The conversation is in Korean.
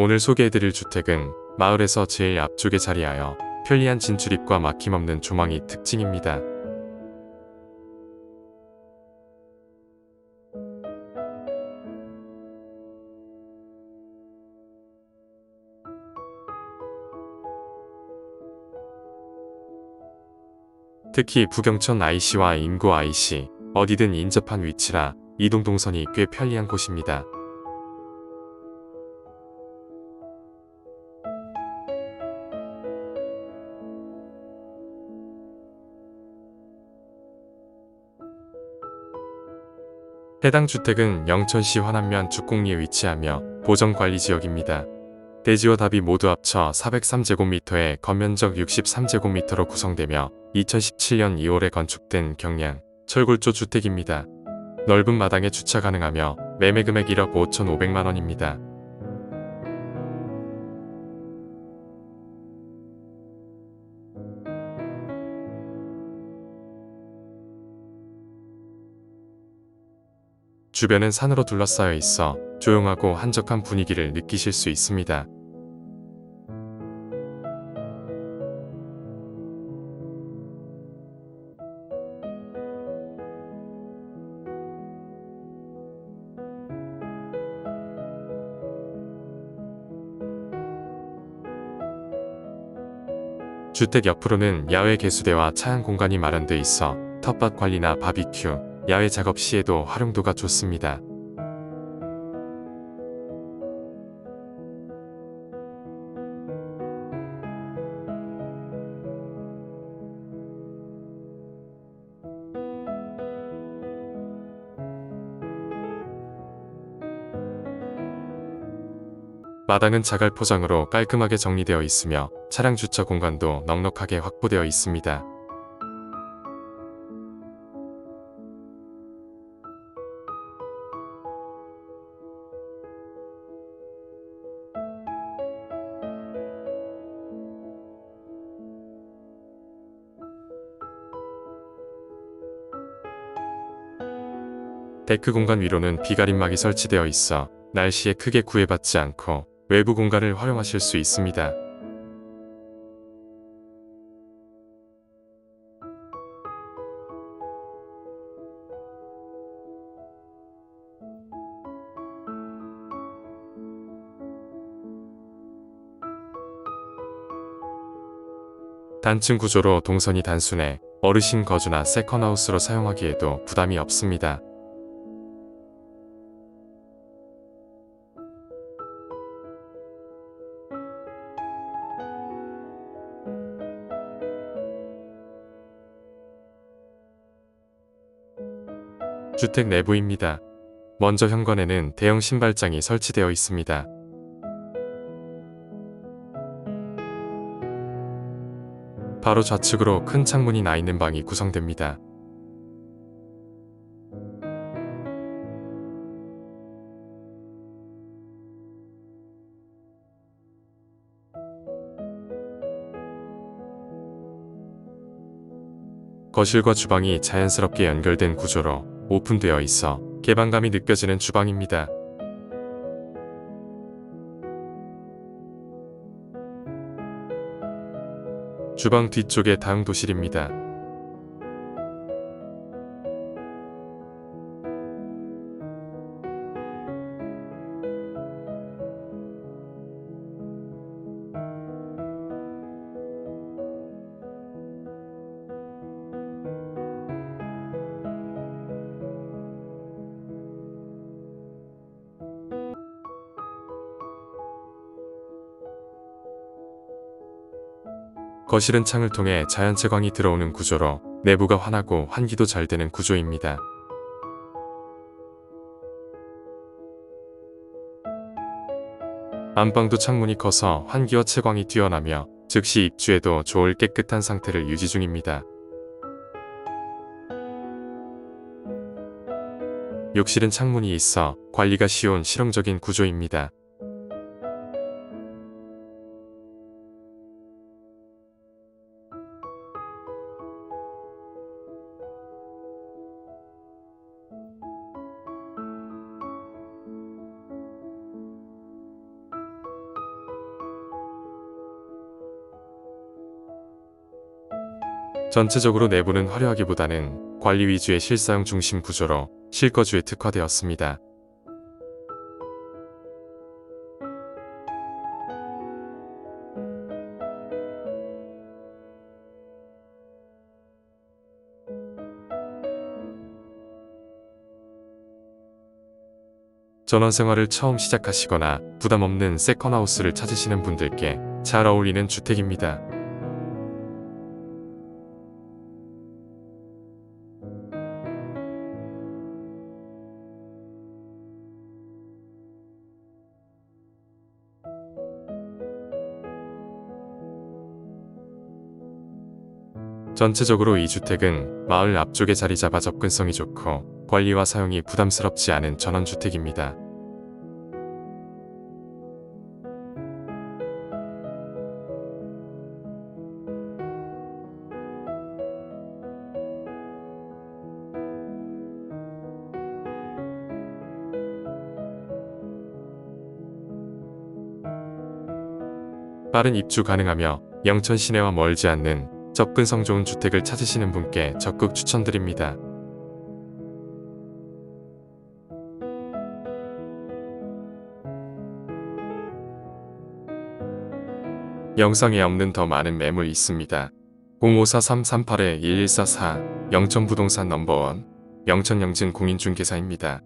오늘 소개해드릴 주택은 마을에서 제일 앞쪽에 자리하여 편리한 진출입과 막힘없는 조망이 특징입니다. 특히 부경천 IC와 인구 IC, 어디든 인접한 위치라 이동 동선이 꽤 편리한 곳입니다. 해당 주택은 영천시 환안면 죽곡리에 위치하며 보정관리지역입니다. 대지와 답이 모두 합쳐 403제곱미터의 건면적 63제곱미터로 구성되며 2017년 2월에 건축된 경량 철골조 주택입니다. 넓은 마당에 주차 가능하며 매매 금액 1억 5천5백만 원입니다. 주변은 산으로 둘러싸여 있어 조용하고 한적한 분위기를 느끼실 수 있습니다. 주택 옆으로는 야외 개수대와 차양 공간이 마련돼 있어 텃밭 관리나 바비큐, 야외 작업 시에도 활용도가 좋습니다. 마당은 자갈 포장으로 깔끔하게 정리되어 있으며 차량 주차 공간도 넉넉하게 확보되어 있습니다. 데크 공간 위로는 비가림막이 설치되어 있어 날씨에 크게 구애받지 않고 외부 공간을 활용하실 수 있습니다. 단층 구조로 동선이 단순해 어르신 거주나 세컨하우스로 사용하기에도 부담이 없습니다. 주택 내부입니다. 먼저 현관에는 대형 신발장이 설치되어 있습니다. 바로 좌측으로 큰 창문이 나 있는 방이 구성됩니다. 거실과 주방이 자연스럽게 연결된 구조로 오픈되어 있어 개방감이 느껴지는 주방입니다. 주방 뒤쪽에 다용도실입니다. 거실은 창을 통해 자연채광이 들어오는 구조로 내부가 환하고 환기도 잘 되는 구조입니다. 안방도 창문이 커서 환기와 채광이 뛰어나며 즉시 입주해도 좋을 깨끗한 상태를 유지 중입니다. 욕실은 창문이 있어 관리가 쉬운 실용적인 구조입니다. 전체적으로 내부는 화려하기보다는 관리 위주의 실사용 중심 구조로 실거주에 특화되었습니다. 전원 생활을 처음 시작하시거나 부담 없는 세컨하우스를 찾으시는 분들께 잘 어울리는 주택입니다. 전체적으로 이 주택은 마을 앞쪽에 자리 잡아 접근성이 좋고 관리와 사용이 부담스럽지 않은 전원주택입니다. 빠른 입주 가능하며 영천 시내와 멀지 않는 접근성 좋은 주택을 찾으시는 분께 적극 추천드립니다. 영상에 없는 더 많은 매물 있습니다. 054-338-1144 영천부동산 넘버원 영천영진 공인중개사입니다.